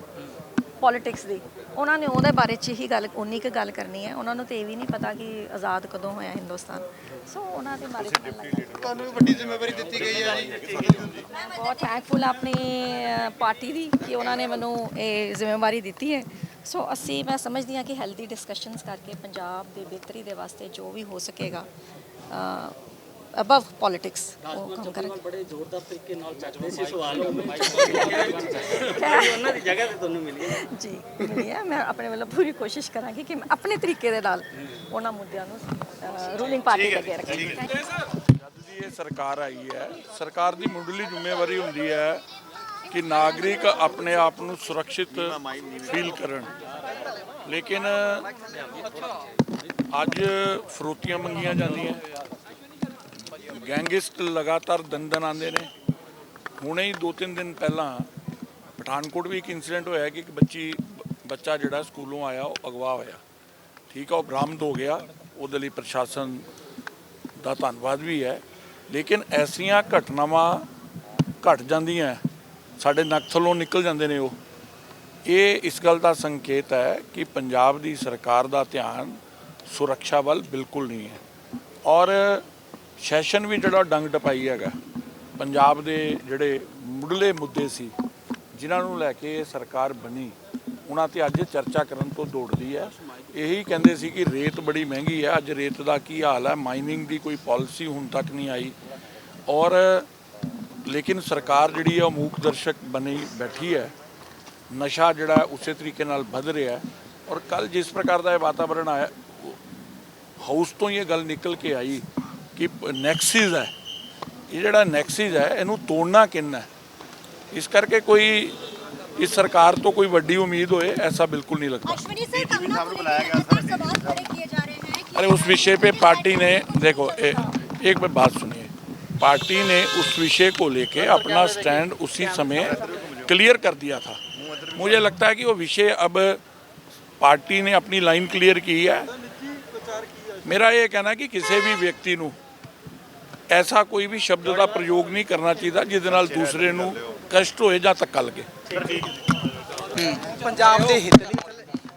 Speaker 9: ਪੋਲਿਟਿਕਸ ਦੀ ਉਹਨਾਂ ਨੇ ਉਹਦੇ ਬਾਰੇ ਚ ਹੀ ਗੱਲ ਉਨੀ ਕੁ ਗੱਲ ਕਰਨੀ ਹੈ। ਉਹਨਾਂ ਨੂੰ ਤੇ ਇਹ ਵੀ ਨਹੀਂ ਪਤਾ ਕਿ ਆਜ਼ਾਦ ਕਦੋਂ ਹੋਇਆ ਹਿੰਦੁਸਤਾਨ। ਸੋ ਉਹਨਾਂ ਦੇ ਬਾਰੇ।
Speaker 10: ਤੁਹਾਨੂੰ ਵੀ ਵੱਡੀ ਜ਼ਿੰਮੇਵਾਰੀ ਦਿੱਤੀ ਗਈ ਹੈ ਜੀ।
Speaker 9: ਮੈਂ ਬਹੁਤ ਥੈਂਕਫੁਲ ਆਪਣੀ ਪਾਰਟੀ ਦੀ ਕਿ ਉਹਨਾਂ ਨੇ ਮੈਨੂੰ ਇਹ ਜ਼ਿੰਮੇਵਾਰੀ ਦਿੱਤੀ ਹੈ। ਸੋ ਅਸੀਂ ਮੈਂ ਸਮਝਦੀ ਹਾਂ ਕਿ ਹੈਲਦੀ ਡਿਸਕਸ਼ਨਸ ਕਰਕੇ ਪੰਜਾਬ ਦੇ ਬਿਹਤਰੀ ਦੇ ਵਾਸਤੇ ਜੋ ਵੀ ਹੋ ਸਕੇਗਾ ਅਬਵ ਪੋਲਿਟਿਕਸ ਉਹ ਕੰਮ ਕਰਾਂਗੇ।
Speaker 3: ਬੜੇ ਜ਼ੋਰਦਾਰ ਤਰੀਕੇ ਨਾਲ ਚੱਕਦੇ ਸੀ ਸਵਾਲ ਉਹਨਾਂ ਦੀ ਜਗ੍ਹਾ ਤੇ ਤੁਹਾਨੂੰ ਮਿਲੀ
Speaker 9: ਜੀ। ਮਿਲੀ ਹੈ। ਮੈਂ ਆਪਣੇ ਵੱਲੋਂ ਪੂਰੀ ਕੋਸ਼ਿਸ਼ ਕਰਾਂਗੀ ਕਿ ਮੈਂ ਆਪਣੇ ਤਰੀਕੇ ਦੇ ਨਾਲ ਉਹਨਾਂ ਮੁੱਦਿਆਂ ਨੂੰ ਰੂਲਿੰਗ ਪਾਰਟੀ ਦੇ ਅੱਗੇ ਰੱਖਾਂ
Speaker 11: ਜਦ ਦੀ ਇਹ ਸਰਕਾਰ ਆਈ ਹੈ। ਸਰਕਾਰ ਦੀ ਮੁੱਢਲੀ ਜ਼ਿੰਮੇਵਾਰੀ ਹੁੰਦੀ ਹੈ ਕਿ ਨਾਗਰਿਕ ਆਪਣੇ ਆਪ ਨੂੰ ਸੁਰੱਖਿਅਤ ਫੀਲ ਕਰਨ। ਲੇਕਿਨ ਅੱਜ ਫਰੋਤੀਆਂ ਮੰਗੀਆਂ ਜਾਂਦੀਆਂ। ਗੈਂਗਸਟ ਲਗਾਤਾਰ ਦਿਨ ਆਉਂਦੇ ਨੇ। ਹੁਣੇ ਹੀ ਦੋ ਤਿੰਨ ਦਿਨ ਪਹਿਲਾਂ ਪਠਾਨਕੋਟ ਵੀ ਇੱਕ ਇਨਸੀਡੈਂਟ ਹੋਇਆ ਕਿ ਇੱਕ ਬੱਚੀ, ਬੱਚਾ ਜਿਹੜਾ ਸਕੂਲੋਂ ਆਇਆ, ਉਹ ਅਗਵਾ ਹੋਇਆ। ਠੀਕ ਆ, ਉਹ ਬਰਾਮਦ ਹੋ ਗਿਆ। ਉਹਦੇ ਲਈ ਪ੍ਰਸ਼ਾਸਨ ਦਾ ਧੰਨਵਾਦ ਵੀ ਹੈ। ਲੇਕਿਨ ਐਸੀਆਂ ਘਟਨਾਵਾਂ ਘਟ ਜਾਂਦੀਆਂ, ਸਾਡੇ ਨੱਕ ਥੱਲੋਂ ਨਿਕਲ ਜਾਂਦੇ ਨੇ ਉਹ। ਇਹ ਇਸ ਗੱਲ ਦਾ ਸੰਕੇਤ ਹੈ ਕਿ ਪੰਜਾਬ ਦੀ ਸਰਕਾਰ ਦਾ ਧਿਆਨ ਸੁਰੱਖਿਆ ਵੱਲ ਬਿਲਕੁਲ ਨਹੀਂ ਹੈ। ਔਰ ਸੈਸ਼ਨ ਵੀ ਜਿਹੜਾ ਡੰਗ ਟਪਾਈ ਹੈਗਾ, ਪੰਜਾਬ ਦੇ ਜਿਹੜੇ ਮੁੱਢਲੇ ਮੁੱਦੇ ਸੀ, ਜਿਨ੍ਹਾਂ ਨੂੰ ਲੈ ਕੇ ਇਹ ਸਰਕਾਰ ਬਣੀ, ਉਹਨਾਂ ਤੇ ਅੱਜ ਚਰਚਾ ਕਰਨ ਤੋਂ ਦੌੜਦੀ ਹੈ। ਇਹੀ ਕਹਿੰਦੇ ਸੀ ਕਿ ਰੇਤ ਬੜੀ ਮਹਿੰਗੀ ਹੈ, ਅੱਜ ਰੇਤ ਦਾ ਕੀ ਹਾਲ ਹੈ? ਮਾਈਨਿੰਗ ਦੀ ਕੋਈ ਪਾਲਿਸੀ ਹੁਣ ਤੱਕ ਨਹੀਂ ਆਈ। ਔਰ ਲੇਕਿਨ ਸਰਕਾਰ ਜਿਹੜੀ ਹੈ, ਉਹ ਮੂਕ ਦਰਸ਼ਕ ਬਣੀ ਬੈਠੀ ਹੈ। ਨਸ਼ਾ ਜਿਹੜਾ ਉਸੇ ਤਰੀਕੇ ਨਾਲ ਵੱਧ ਰਿਹਾ ਔਰ ਕੱਲ ਜਿਸ ਪ੍ਰਕਾਰ ਦਾ ਇਹ ਵਾਤਾਵਰਣ ਆਇਆ ਹਾਊਸ ਤੋਂ ਹੀ ਇਹ ਗੱਲ ਨਿਕਲ ਕੇ ਆਈ ਕਿ ਨੈਕਸਿਸ ਹੈ ਇਹ ਜਿਹੜਾ ਨੈਕਸਿਸ ਹੈ ਇਹਨੂੰ ਤੋੜਨਾ ਕਿੰਨਾ ਹੈ ਇਸ ਕਰਕੇ ਕੋਈ ਇਸ ਸਰਕਾਰ ਤੋਂ ਕੋਈ ਵੱਡੀ ਉਮੀਦ ਹੋਏ ऐसा बिल्कुल नहीं लगता
Speaker 12: अश्विनी सर कंगना को लेकर लगातार सवाल खड़े किए जा रहे हैं कि
Speaker 11: अरे उस विषय पे पार्टी ने देखो ए, एक बार बात सुनिए पार्टी ने उस विषय को लेके अपना स्टैंड उसी समय क्लियर कर दिया था मुझे लगता है कि वो विषय अब पार्टी ने अपनी लाइन क्लियर की है मेरा ये कहना है कि किसी भी व्यक्ति ਨੂੰ ਐਸਾ ਕੋਈ ਵੀ ਸ਼ਬਦ ਦਾ ਪ੍ਰਯੋਗ ਨਹੀਂ ਕਰਨਾ ਚਾਹੀਦਾ ਜਿਹਦੇ ਨਾਲ ਦੂਸਰੇ ਨੂੰ ਕਸ਼ਟ ਹੋਏ ਜਾਂ ਧੱਕਾ ਲੱਗੇ।
Speaker 7: ਪੰਜਾਬ ਦੇ ਹਿੱਤ ਲਈ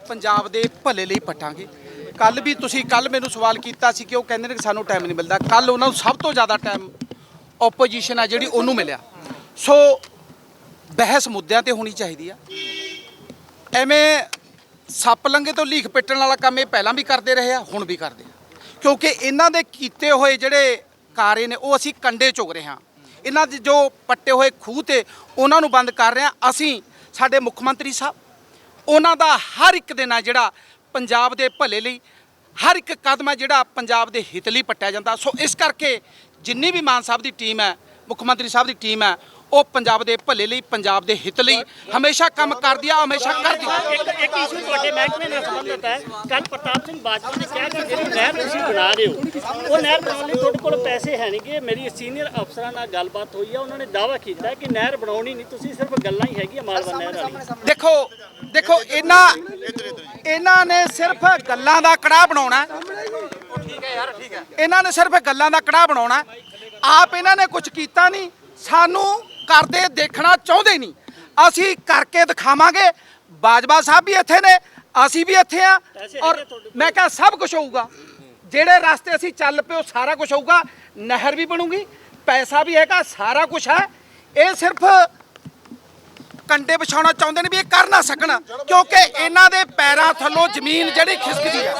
Speaker 7: ਪੰਜਾਬ ਦੇ ਭਲੇ ਲਈ ਪਟਾਂਗੇ। ਕੱਲ ਵੀ ਤੁਸੀਂ ਕੱਲ ਮੈਨੂੰ ਸਵਾਲ ਕੀਤਾ ਸੀ ਕਿ ਉਹ ਕਹਿੰਦੇ ਨੇ ਕਿ ਸਾਨੂੰ ਟਾਈਮ ਨਹੀਂ ਮਿਲਦਾ। ਕੱਲ ਉਹਨਾਂ ਨੂੰ ਸਭ ਤੋਂ ਜ਼ਿਆਦਾ ਟਾਈਮ ਆਪੋਜੀਸ਼ਨ ਆ ਜਿਹੜੀ ਉਹਨੂੰ ਮਿਲਿਆ। ਸੋ ਬਹਿਸ ਮੁੱਦਿਆਂ ਤੇ ਹੋਣੀ ਚਾਹੀਦੀ ਆ। ਐਵੇਂ ਸੱਪ ਲੰਗੇ ਤੋਂ ਲੀਖ ਪਿੱਟਣ ਵਾਲਾ ਕੰਮ ਇਹ ਪਹਿਲਾਂ ਵੀ ਕਰਦੇ ਰਹੇ ਆ, ਹੁਣ ਵੀ ਕਰਦੇ ਆ। ਕਿਉਂਕਿ ਇਹਨਾਂ ਦੇ ਕੀਤੇ ਹੋਏ ਜਿਹੜੇ ਕਾਰੇ ਨੇ, ਉਹ ਅਸੀਂ ਕੰਡੇ ਚੁਗ ਰਹੇ ਹਾਂ। ਇਹਨਾਂ ਦੇ ਜੋ ਪੱਟੇ ਹੋਏ ਖੂਹ ਤੇ ਉਹਨਾਂ ਨੂੰ ਬੰਦ ਕਰ ਰਹੇ ਹਾਂ। ਅਸੀਂ ਸਾਡੇ ਮੁੱਖ ਮੰਤਰੀ ਸਾਹਿਬ, ਉਹਨਾਂ ਦਾ ਹਰ ਇੱਕ ਦਿਨ ਆ ਜਿਹੜਾ ਪੰਜਾਬ ਦੇ ਭਲੇ ਲਈ, ਹਰ ਇੱਕ ਕਦਮ ਹੈ ਜਿਹੜਾ ਪੰਜਾਬ ਦੇ ਹਿੱਤ ਲਈ ਪੱਟਿਆ ਜਾਂਦਾ। ਸੋ ਇਸ ਕਰਕੇ ਜਿੰਨੀ ਵੀ ਮਾਨ ਸਾਹਿਬ ਦੀ ਟੀਮ ਹੈ, ਮੁੱਖ ਮੰਤਰੀ ਸਾਹਿਬ ਦੀ ਟੀਮ ਹੈ ਉਹ ਪੰਜਾਬ ਦੇ ਭਲੇ ਲਈ ਪੰਜਾਬ ਦੇ ਹਿੱਤ ਲਈ ਹਮੇਸ਼ਾ ਕੰਮ ਕਰਦੀ ਆ ਹਮੇਸ਼ਾ ਕਰਦੀ ਆ।
Speaker 3: ਇੱਕ ਇੱਕ ਇਸ਼ੂ ਤੁਹਾਡੇ ਮਹਿਕਮੇ ਨਾਲ ਸੰਬੰਧਿਤ ਹੈ। ਕੱਲ ਪ੍ਰਤਾਪ ਸਿੰਘ ਬਾਜਵਾ ਨੇ ਕਿਹਾ ਕਿ ਜਿਹੜੀ ਨਹਿਰ ਤੁਸੀਂ ਬਣਾ ਰਹੇ ਹੋ ਉਹ ਨਹਿਰ ਬਣਾਉਣ ਲਈ ਤੁਹਾਡੇ ਕੋਲ ਪੈਸੇ ਹੈ ਨਹੀਂਗੇ ਮੇਰੀ ਸੀਨੀਅਰ ਅਫਸਰਾਂ ਨਾਲ ਗੱਲਬਾਤ ਹੋਈ ਹੈ ਉਹਨਾਂ ਨੇ ਦਾਅਵਾ ਕੀਤਾ ਕਿ ਨਹਿਰ ਬਣਾਉਣੀ ਨਹੀਂ ਤੁਸੀਂ ਸਿਰਫ ਗੱਲਾਂ ਹੀ ਹੈਗੀਆਂ ਮਾਲਵਾ ਨਹਿਰ ਵਾਲੀ
Speaker 7: ਦੇਖੋ ਦੇਖੋ ਇਹਨਾਂ ਇਹਨਾਂ ਨੇ ਸਿਰਫ ਗੱਲਾਂ ਦਾ ਕੜਾਹ ਬਣਾਉਣਾ। ਠੀਕ ਹੈ ਯਾਰ ਠੀਕ ਹੈ ਇਹਨਾਂ ਨੇ ਸਿਰਫ ਗੱਲਾਂ ਦਾ ਕੜਾਹ ਬਣਾਉਣਾ। ਆਪ ਇਹਨਾਂ ਨੇ ਕੁਝ ਕੀਤਾ ਨਹੀਂ। ਸਾਨੂੰ ਕਰਦੇ ਦੇਖਣਾ ਚਾਹੁੰਦੇ ਨਹੀਂ। ਅਸੀਂ ਕਰਕੇ ਦਿਖਾਵਾਂਗੇ। ਬਾਜਵਾ ਸਾਹਿਬ ਵੀ ਇੱਥੇ ਨੇ ਅਸੀਂ ਵੀ ਇੱਥੇ ਆ। ਔਰ ਮੈਂ ਕਿਹਾ ਸਭ ਕੁਝ ਹੋਊਗਾ। ਜਿਹੜੇ ਰਸਤੇ ਅਸੀਂ ਚੱਲ ਪਏ ਉਹ ਸਾਰਾ ਕੁਝ ਹੋਊਗਾ। ਨਹਿਰ ਵੀ ਬਣੂਗੀ। ਪੈਸਾ ਵੀ ਹੈਗਾ ਸਾਰਾ ਕੁਝ ਹੈ। ਇਹ ਸਿਰਫ ਕੰਡੇ ਵਿਛਾਉਣਾ ਚਾਹੁੰਦੇ ਨੇ ਵੀ ਇਹ ਕਰ ਨਾ ਸਕਣ, ਕਿਉਂਕਿ ਇਹਨਾਂ ਦੇ ਪੈਰਾਂ ਥੱਲੋਂ ਜ਼ਮੀਨ ਜਿਹੜੀ ਖਿਸਕਦੀ ਹੈ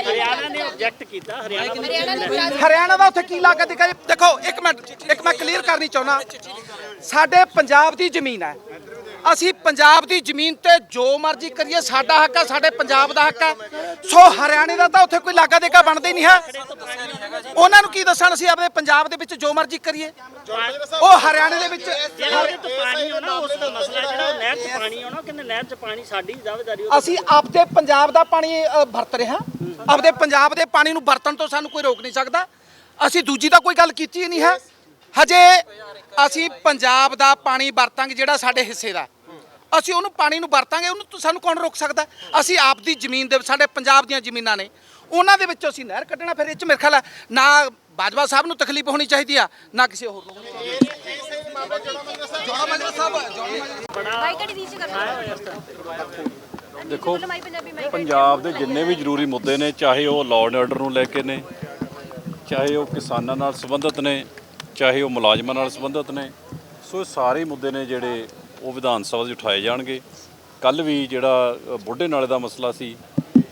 Speaker 3: ਹਰਿਆਣਾ ਨੇ ਆਬਜੈਕਟ ਕੀਤਾ ਹਰਿਆਣਾ
Speaker 7: ਹਰਿਆਣਾ ਦਾ ਉੱਥੇ ਕੀ ਲਾਗਤ ਦਿਖਾ ਦੇਖੋ, ਇੱਕ ਮਿੰਟ, ਇੱਕ ਮੈਂ ਕਲੀਅਰ ਕਰਨੀ ਚਾਹੁੰਦਾ। ਸਾਡੇ ਪੰਜਾਬ ਦੀ ਜ਼ਮੀਨ ਹੈ। ਅਸੀਂ ਪੰਜਾਬ ਦੀ ਜ਼ਮੀਨ ਤੇ ਜੋ ਮਰਜ਼ੀ ਕਰੀਏ ਸਾਡਾ ਹੱਕ ਹੈ ਸਾਡੇ ਪੰਜਾਬ ਦਾ ਹੱਕ ਹੈ ਸੋ ਹਰਿਆਣੇ ਦਾ ਤਾਂ ਉੱਥੇ ਕੋਈ ਲਾਗਾ ਦੇਗਾ ਬਣਦਾ ਹੀ ਨਹੀਂ ਹੈ। ਉਹਨਾਂ ਨੂੰ ਕੀ ਦੱਸਣ ਅਸੀਂ ਆਪਣੇ ਪੰਜਾਬ ਦੇ ਵਿੱਚ ਜੋ ਮਰਜ਼ੀ ਕਰੀਏ। ਉਹ ਹਰਿਆਣੇ ਦੇ ਵਿੱਚ
Speaker 3: ਜਿਹੜਾ ਉਹਦੇ ਤੋਂ ਪਾਣੀ ਹੋਣਾ ਉਸ ਦਾ ਮਸਲਾ ਜਿਹੜਾ ਉਹ ਨਹਿਰ 'ਚ ਪਾਣੀ ਹੋਣਾ ਕਹਿੰਦੇ ਨਹਿਰ 'ਚ ਪਾਣੀ ਸਾਡੀ ਦਾਅਵੇਦਾਰੀ ਉਹ
Speaker 7: ਅਸੀਂ ਆਪਦੇ ਪੰਜਾਬ ਦਾ ਪਾਣੀ ਵਰਤ ਰਹੇ ਹਾਂ। ਆਪਦੇ ਪੰਜਾਬ ਦੇ ਪਾਣੀ ਨੂੰ ਵਰਤਣ ਤੋਂ ਸਾਨੂੰ ਕੋਈ ਰੋਕ ਨਹੀਂ ਸਕਦਾ। ਅਸੀਂ ਦੂਜੀ ਤਾਂ ਕੋਈ ਗੱਲ ਕੀਤੀ ਹੀ ਨਹੀਂ ਹੈ। ਹਜੇ ਅਸੀਂ ਪੰਜਾਬ ਦਾ ਪਾਣੀ ਵਰਤਾਂਗੇ ਜਿਹੜਾ ਸਾਡੇ ਹਿੱਸੇ ਦਾ। ਅਸੀਂ ਉਹਨੂੰ ਪਾਣੀ ਨੂੰ ਵਰਤਾਂਗੇ ਉਹਨੂੰ ਤਾਂ ਸਾਨੂੰ ਕੌਣ ਰੋਕ ਸਕਦਾ? ਅਸੀਂ ਆਪ ਦੀ ਜ਼ਮੀਨ ਦੇ ਸਾਡੇ ਪੰਜਾਬ ਦੀਆਂ ਜ਼ਮੀਨਾਂ ਨੇ। ਉਹਨਾਂ ਦੇ ਵਿੱਚੋਂ ਅਸੀਂ ਨਹਿਰ ਕੱਢਣਾ ਫਿਰ ਇਹ ਚ ਮੇਰੇ ਖਿਆਲ ਨਾ ਬਾਜਵਾ ਸਾਹਿਬ ਨੂੰ ਤਕਲੀਫ ਹੋਣੀ ਚਾਹੀਦੀ ਆ ਨਾ ਕਿਸੇ ਹੋਰ ਨੂੰ।
Speaker 13: ਦੇਖੋ ਪੰਜਾਬ ਦੇ ਜਿੰਨੇ ਵੀ ਜ਼ਰੂਰੀ ਮੁੱਦੇ ਨੇ ਚਾਹੇ ਉਹ ਲਾਅ ਐਂਡ ਆਰਡਰ ਨੂੰ ਲੈ ਕੇ ਨੇ ਚਾਹੇ ਉਹ ਕਿਸਾਨਾਂ ਨਾਲ ਸੰਬੰਧਿਤ ਨੇ ਚਾਹੇ ਉਹ ਮੁਲਾਜ਼ਮਾਂ ਨਾਲ ਸੰਬੰਧਿਤ ਨੇ, ਸੋ ਇਹ ਸਾਰੇ ਮੁੱਦੇ ਨੇ ਜਿਹੜੇ ਉਹ ਵਿਧਾਨ ਸਭਾ 'ਚ ਉਠਾਏ ਜਾਣਗੇ। ਕੱਲ ਵੀ ਜਿਹੜਾ ਬੁੱਢੇ ਨਾਲੇ ਦਾ ਮਸਲਾ ਸੀ,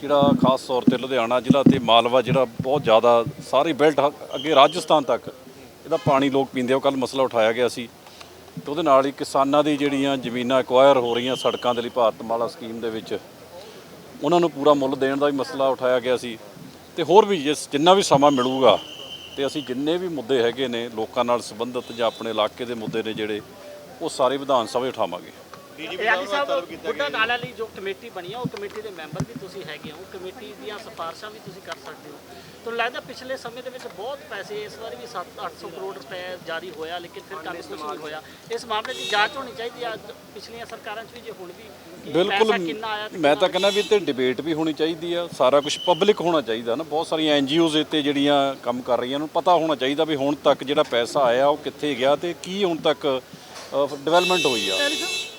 Speaker 13: ਜਿਹੜਾ ਖਾਸ ਤੌਰ ਤੇ ਲੁਧਿਆਣਾ ਜ਼ਿਲ੍ਹਾ ਤੇ ਮਾਲਵਾ ਜਿਹੜਾ ਬਹੁਤ ਜ਼ਿਆਦਾ ਸਾਰੀ ਬੈਲਟ ਅੱਗੇ ਰਾਜਸਥਾਨ ਤੱਕ ਇਹਦਾ ਪਾਣੀ ਲੋਕ ਪੀਂਦੇ ਉਹ ਕੱਲ ਮਸਲਾ ਉਠਾਇਆ ਗਿਆ ਸੀ। ਤੇ ਉਹਦੇ ਨਾਲ ਹੀ ਕਿਸਾਨਾਂ ਦੀ ਜਿਹੜੀਆਂ ਜ਼ਮੀਨਾਂ ਐਕਵਾਇਰ ਹੋ ਰਹੀਆਂ ਸੜਕਾਂ ਦੇ ਲਈ ਭਾਰਤ ਮਾਲਾ ਸਕੀਮ ਦੇ ਵਿੱਚ, ਉਹਨਾਂ ਨੂੰ ਪੂਰਾ ਮੁੱਲ ਦੇਣ ਦਾ ਵੀ ਮਸਲਾ ਉਠਾਇਆ ਗਿਆ ਸੀ। ਤੇ ਹੋਰ ਵੀ ਜਿਸ, ਜਿੰਨਾ ਵੀ ਸਮਾਂ ਮਿਲੂਗਾ ਤੇ ਅਸੀਂ ਜਿੰਨੇ ਵੀ ਮੁੱਦੇ ਹੈਗੇ ਨੇ ਲੋਕਾਂ ਨਾਲ ਸੰਬੰਧਿਤ ਜਾਂ ਆਪਣੇ ਇਲਾਕੇ ਦੇ ਮੁੱਦੇ ਨੇ ਜਿਹੜੇ, ਉਹ ਸਾਰੇ ਵਿਧਾਨ ਸਭਾ ਉਠਾਵਾਂਗੇ
Speaker 3: ਰਿਆਲੀ ਸਾਹਿਬ ਬੁੱਢਾ ਨਾਲਾ ਲਈ ਜੋ ਕਮੇਟੀ ਬਣੀ ਆ ਉਹ ਕਮੇਟੀ ਦੇ ਮੈਂਬਰ ਵੀ ਤੁਸੀਂ ਹੈਗੇ ਹੋ ਕਮੇਟੀ ਦੀਆਂ ਸਿਫਾਰਸ਼ਾਂ ਵੀ ਤੁਸੀਂ ਕਰ ਸਕਦੇ ਹੋ। ਤੁਹਾਨੂੰ ਲੱਗਦਾ ਪਿਛਲੇ ਸਮੇਂ ਦੇ ਵਿੱਚ ਬਹੁਤ ਪੈਸੇ ਇਸ ਵਾਰੀ ਵੀ 7-800 ਕਰੋੜ ਰੁਪਏ ਜਾਰੀ ਹੋਇਆ ਲੇਕਿਨ ਫਿਰ ਕੰਮ ਕੁਝ ਨਹੀਂ ਹੋਇਆ। ਇਸ ਮਾਮਲੇ ਦੀ ਜਾਂਚ ਹੋਣੀ ਚਾਹੀਦੀ ਆ। ਪਿਛਲੀਆਂ ਸਰਕਾਰਾਂ 'ਚ ਵੀ ਜੇ ਹੁਣ ਵੀ
Speaker 13: ਬਿਲਕੁਲ
Speaker 3: ਪੈਸਾ ਕਿੰਨਾ ਆਇਆ ਤੇ
Speaker 13: ਮੈਂ ਤਾਂ ਕਹਿੰਦਾ ਵੀ ਤੇ ਡਿਬੇਟ ਵੀ ਹੋਣੀ ਚਾਹੀਦੀ ਆ। ਸਾਰਾ ਕੁਝ ਪਬਲਿਕ ਹੋਣਾ ਚਾਹੀਦਾ ਨਾ। ਬਹੁਤ ਸਾਰੀਆਂ ਐਨਜੀਓਜ਼ ਇੱਥੇ ਜਿਹੜੀਆਂ ਕੰਮ ਕਰ ਰਹੀਆਂ ਨੂੰ ਪਤਾ ਹੋਣਾ ਚਾਹੀਦਾ ਵੀ ਹੁਣ ਤੱਕ ਜਿਹੜਾ ਪੈਸਾ ਆਇਆ ਉਹ ਕਿੱਥੇ ਗਿਆ ਤੇ ਕੀ ਹੁਣ ਤੱਕ ਡਿਵੈਲਪਮੈਂਟ ਹੋਈ ਆ।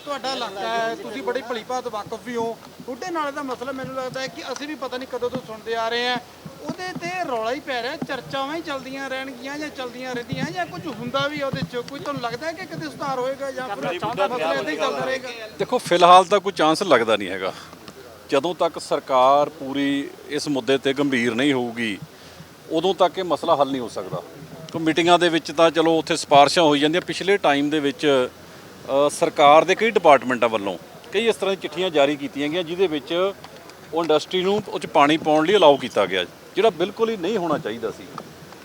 Speaker 10: ਤੁਹਾਡਾ ਇਲਾਕਾ ਹੈ ਤੁਸੀਂ ਬੜੀ ਭਲੀ ਭਾਤ ਵਾਕਫ ਵੀ ਹੋ। ਬੁੱਢੇ ਨਾਲੇ ਦਾ ਮਸਲਾ ਮੈਨੂੰ ਲੱਗਦਾ ਹੈ ਕਿ ਅਸੀਂ ਵੀ ਪਤਾ ਨਹੀਂ ਕਦੋਂ ਤੋਂ ਸੁਣਦੇ ਆ ਰਹੇ ਹਾਂ। ਉਹਦੇ ਤੇ ਰੌਲਾ ਹੀ ਪੈ ਰਿਹਾ ਚਰਚਾਵਾਂ ਹੀ ਚੱਲਦੀਆਂ ਰਹਿਣਗੀਆਂ ਜਾਂ ਚੱਲਦੀਆਂ ਰਹਿੰਦੀਆਂ ਜਾਂ ਕੁਝ ਹੁੰਦਾ ਵੀ ਉਹਦੇ ਚ। ਕੋਈ ਤੁਹਾਨੂੰ ਲੱਗਦਾ ਹੈ ਕਿ ਕਦੇ ਸੁਧਾਰ ਹੋਏਗਾ ਜਾਂ ਫਿਰ ਮਸਲਾ ਏਦਾਂ ਹੀ ਚੱਲਦਾ ਰਹੇਗਾ?
Speaker 13: ਦੇਖੋ ਫਿਲਹਾਲ ਤਾਂ ਕੋਈ ਚਾਂਸ ਲੱਗਦਾ ਨਹੀਂ ਹੈਗਾ। ਜਦੋਂ ਤੱਕ ਸਰਕਾਰ ਪੂਰੀ ਇਸ ਮੁੱਦੇ ਤੇ ਗੰਭੀਰ ਨਹੀਂ ਹੋਊਗੀ ਉਦੋਂ ਤੱਕ ਇਹ ਮਸਲਾ ਹੱਲ ਨਹੀਂ ਹੋ ਸਕਦਾ। ਕਿਉਂ ਮੀਟਿੰਗਾਂ ਦੇ ਵਿੱਚ ਤਾਂ ਚਲੋ ਉੱਥੇ ਸਿਫਾਰਸ਼ਾਂ ਹੋਈ ਜਾਂਦੀਆਂ। ਪਿਛਲੇ ਟਾਈਮ ਦੇ ਵਿੱਚ ਸਰਕਾਰ ਦੇ ਕਈ ਡਿਪਾਰਟਮੈਂਟਾਂ ਵੱਲੋਂ ਕਈ ਇਸ ਤਰ੍ਹਾਂ ਦੀ ਚਿੱਠੀਆਂ ਜਾਰੀ ਕੀਤੀਆਂ ਗਈਆਂ, ਜਿਹਦੇ ਵਿੱਚ ਉਹ ਇੰਡਸਟਰੀ ਨੂੰ ਉਹ 'ਚ ਪਾਣੀ ਪਾਉਣ ਲਈ ਅਲਾਉ ਕੀਤਾ ਗਿਆ, ਜਿਹੜਾ ਬਿਲਕੁਲ ਹੀ ਨਹੀਂ ਹੋਣਾ ਚਾਹੀਦਾ ਸੀ।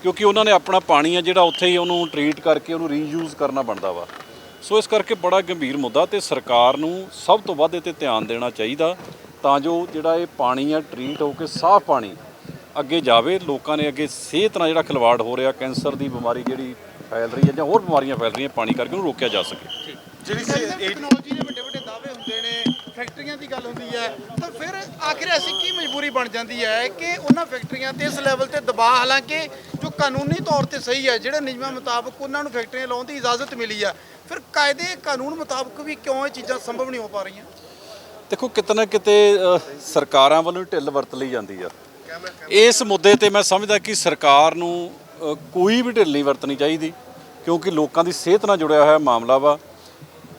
Speaker 13: ਕਿਉਂਕਿ ਉਹਨਾਂ ਨੇ ਆਪਣਾ ਪਾਣੀ ਆ ਜਿਹੜਾ ਉੱਥੇ ਹੀ ਉਹਨੂੰ ਟਰੀਟ ਕਰਕੇ ਉਹਨੂੰ ਰੀਯੂਜ਼ ਕਰਨਾ ਬਣਦਾ ਵਾ। ਸੋ ਇਸ ਕਰਕੇ ਬੜਾ ਗੰਭੀਰ ਮੁੱਦਾ ਤੇ ਸਰਕਾਰ ਨੂੰ ਸਭ ਤੋਂ ਵੱਧ ਇਹ ਤੇ ਧਿਆਨ ਦੇਣਾ ਚਾਹੀਦਾ, ਤਾਂ ਜੋ ਜਿਹੜਾ ਇਹ ਪਾਣੀ ਆ ਟਰੀਟ ਹੋ ਕੇ ਸਾਫ਼ ਪਾਣੀ ਅੱਗੇ ਜਾਵੇ, ਲੋਕਾਂ ਨੇ ਅੱਗੇ ਸਿਹਤ ਨਾਲ ਜਿਹੜਾ ਖਿਲਵਾੜ ਹੋ ਰਿਹਾ, ਕੈਂਸਰ ਦੀ ਬਿਮਾਰੀ ਜਿਹੜੀ ਫੈਲ ਰਹੀ ਹੈ ਜਾਂ ਹੋਰ ਬਿਮਾਰੀਆਂ ਫੈਲ ਰਹੀਆਂ, ਪਾਣੀ ਕਰਕੇ ਉਹਨੂੰ ਰੋਕਿਆ ਜਾ ਸਕੇ।
Speaker 10: ਜਿਹੜੀ ਟੈਕਨੋਲੋਜੀ ਦੇ ਵੱਡੇ ਵੱਡੇ ਦਾਅਵੇ ਹੁੰਦੇ ਨੇ ਫੈਕਟਰੀਆਂ ਦੀ ਗੱਲ ਹੁੰਦੀ ਹੈ। ਤਾਂ ਫਿਰ ਆਖਿਰ ਐਸੀ ਕੀ ਮਜਬੂਰੀ ਬਣ ਜਾਂਦੀ ਹੈ ਕਿ ਉਹਨਾਂ ਫੈਕਟਰੀਆਂ ਤੇ ਇਸ ਲੈਵਲ ਤੇ ਦਬਾਅ ਹਾਲਾਂਕਿ ਜੋ ਕਾਨੂੰਨੀ ਤੌਰ ਤੇ ਸਹੀ ਹੈ ਜਿਹੜੇ ਨਿਯਮਾਂ ਮੁਤਾਬਕ ਉਹਨਾਂ ਨੂੰ ਫੈਕਟਰੀਆਂ ਲਾਉਣ ਦੀ ਇਜਾਜ਼ਤ ਮਿਲੀ ਹੈ ਫਿਰ ਕਾਇਦੇ ਕਾਨੂੰਨ ਮੁਤਾਬਕ ਵੀ ਕਿਉਂ ਇਹ ਚੀਜ਼ਾਂ ਸੰਭਵ ਨਹੀਂ ਹੋ ਪਾ ਰਹੀਆਂ?
Speaker 13: ਦੇਖੋ ਕਿਤੇ ਨਾ ਕਿਤੇ ਸਰਕਾਰਾਂ ਵੱਲੋਂ ਹੀ ਢਿੱਲ ਵਰਤ ਲਈ ਜਾਂਦੀ ਆ। ਇਸ ਮੁੱਦੇ ਤੇ ਮੈਂ ਸਮਝਦਾ ਕਿ ਸਰਕਾਰ ਨੂੰ ਕੋਈ ਵੀ ਢਿੱਲ ਨਹੀਂ ਵਰਤਣੀ ਚਾਹੀਦੀ ਕਿਉਂਕਿ ਲੋਕਾਂ ਦੀ ਸਿਹਤ ਨਾਲ ਜੁੜਿਆ ਹੋਇਆ ਮਾਮਲਾ ਵਾ।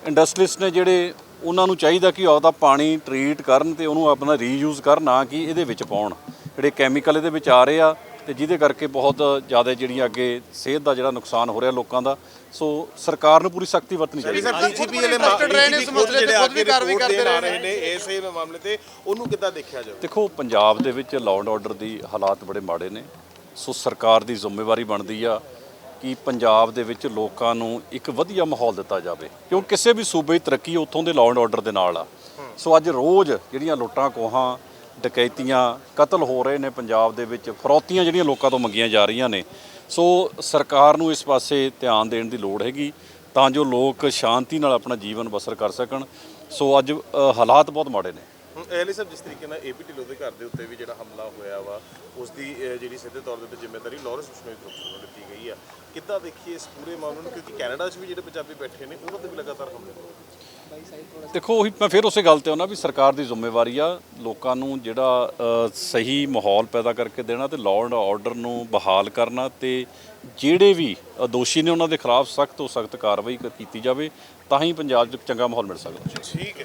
Speaker 13: ਇੰਡਸਟਰੀਸਟ ਨੇ ਜਿਹੜੇ ਉਹਨਾਂ ਨੂੰ ਚਾਹੀਦਾ ਕਿ ਆਪਦਾ ਪਾਣੀ ਟਰੀਟ ਕਰਨ ਤੇ ਉਹਨੂੰ ਆਪਣਾ ਰੀਯੂਜ਼ ਕਰਨ ਨਾ ਕਿ ਇਹਦੇ ਵਿੱਚ ਪਾਉਣ। ਜਿਹੜੇ ਕੈਮੀਕਲ ਇਹਦੇ ਵਿੱਚ ਆ ਰਹੇ ਆ ਤੇ ਜਿਹਦੇ ਕਰਕੇ ਬਹੁਤ ਜ਼ਿਆਦਾ ਜਿਹੜੀਆਂ ਅੱਗੇ ਸਿਹਤ ਦਾ ਜਿਹੜਾ ਨੁਕਸਾਨ ਹੋ ਰਿਹਾ ਲੋਕਾਂ ਦਾ। ਸੋ ਸਰਕਾਰ ਨੂੰ ਪੂਰੀ ਸਖਤੀ ਵਰਤਣੀ ਚਾਹੀਦੀ ਹੈ।
Speaker 10: ਡੀਜੀਪੀ ਵਾਲੇ ਇਸ ਮਸਲੇ ਤੇ ਖੁਦ ਵੀ ਕਾਰਵਾਈ ਕਰਦੇ ਰਹੇ ਨੇ
Speaker 14: ਇਸੇ ਮਾਮਲੇ ਤੇ। ਉਹਨੂੰ ਕਿੱਦਾਂ ਦੇਖਿਆ ਜਾਵੇ?
Speaker 13: ਦੇਖੋ ਪੰਜਾਬ ਦੇ ਵਿੱਚ ਲਾਅ ਐਂਡ ਆਰਡਰ ਦੀ ਹਾਲਾਤ ਬੜੇ ਮਾੜੇ ਨੇ। ਸੋ ਸਰਕਾਰ ਦੀ ਜ਼ਿੰਮੇਵਾਰੀ ਬਣਦੀ ਆ। ਕਿ ਪੰਜਾਬ ਦੇ ਵਿੱਚ ਲੋਕਾਂ ਨੂੰ ਇੱਕ ਵਧੀਆ ਮਾਹੌਲ ਦਿੱਤਾ ਜਾਵੇ। ਕਿਉਂ? ਕਿਸੇ ਵੀ ਸੂਬੇ ਦੀ ਤਰੱਕੀ ਉੱਥੋਂ ਦੇ ਲਾਅ ਐਂਡ ਆਰਡਰ ਦੇ ਨਾਲ ਆ। ਸੋ ਅੱਜ ਰੋਜ਼ ਜਿਹੜੀਆਂ ਲੁੱਟਾਂ, ਕੋਹਾਂ, ਡਕੈਤੀਆਂ ਕਤਲ ਹੋ ਰਹੇ ਨੇ ਪੰਜਾਬ ਦੇ ਵਿੱਚ, ਫਰੌਤੀਆਂ ਜਿਹੜੀਆਂ ਲੋਕਾਂ ਤੋਂ ਮੰਗੀਆਂ ਜਾ ਰਹੀਆਂ ਨੇ। ਸੋ ਸਰਕਾਰ ਨੂੰ ਇਸ ਪਾਸੇ ਧਿਆਨ ਦੇਣ ਦੀ ਲੋੜ ਹੈਗੀ, ਤਾਂ ਜੋ ਲੋਕ ਸ਼ਾਂਤੀ ਨਾਲ ਆਪਣਾ ਜੀਵਨ ਬਸਰ ਕਰ ਸਕਣ। ਸੋ ਅੱਜ ਹਾਲਾਤ ਬਹੁਤ ਮਾੜੇ ਨੇ।
Speaker 14: ਹੁਣ ਐਲੀ ਸਾਹਿਬ ਜਿਸ ਤਰੀਕੇ ਨਾਲ ਏਪੀ ਢਿੱਲੋਂ ਦੇ ਘਰ ਦੇ ਉੱਤੇ ਵੀ ਜਿਹੜਾ ਹਮਲਾ ਹੋਇਆ ਵਾ ਉਸ ਦੀ ਅਹ, ਜਿਹੜੀ ਸਿੱਧੇ ਤੌਰ ਦੇ ਉੱਤੇ ਜ਼ਿੰਮੇਵਾਰੀ ਲਾਰੈਂਸ ਬਿਸ਼ਨੋਈ ਗਰੁੱਪ ਨੂੰ ਦਿੱਤੀ ਗਈ ਆ। ਕਿੱਦਾਂ ਦੇਖੀਏ ਇਸ ਪੂਰੇ ਮਾਮਲੇ ਨੂੰ? ਕਿਉਂਕਿ ਕੈਨੇਡਾ 'ਚ ਵੀ ਜਿਹੜੇ ਪੰਜਾਬੀ ਬੈਠੇ ਨੇ ਉਹਨਾਂ ਤੇ ਵੀ ਲਗਾਤਾਰ ਹਮਲੇ ਹੋ ਰਹੇ ਨੇ।
Speaker 13: ਦੇਖੋ ਉਹੀ ਮੈਂ ਫਿਰ ਉਸੇ ਗੱਲ ਤੇ ਆਉਣਾ ਵੀ ਸਰਕਾਰ ਦੀ ਜ਼ਿੰਮੇਵਾਰੀ ਆ ਲੋਕਾਂ ਨੂੰ ਜਿਹੜਾ ਅ, ਸਹੀ ਮਾਹੌਲ ਪੈਦਾ ਕਰਕੇ ਦੇਣਾ ਤੇ ਲਾਅ ਐਂਡ ਆਰਡਰ ਨੂੰ ਬਹਾਲ ਕਰਨਾ ਤੇ ਜਿਹੜੇ ਵੀ ਅ, ਦੋਸ਼ੀ ਨੇ ਉਹਨਾਂ ਦੇ ਖਿਲਾਫ ਸਖਤ ਤੋਂ ਸਖਤ ਕਾਰਵਾਈ ਕ- ਕੀਤੀ ਜਾਵੇ ਤਾਂ ਹੀ ਪੰਜਾਬ 'ਚ ਚੰਗਾ ਮਾਹੌਲ ਮਿਲ ਸਕਦਾ।
Speaker 14: ਠੀਕ ਹੈ।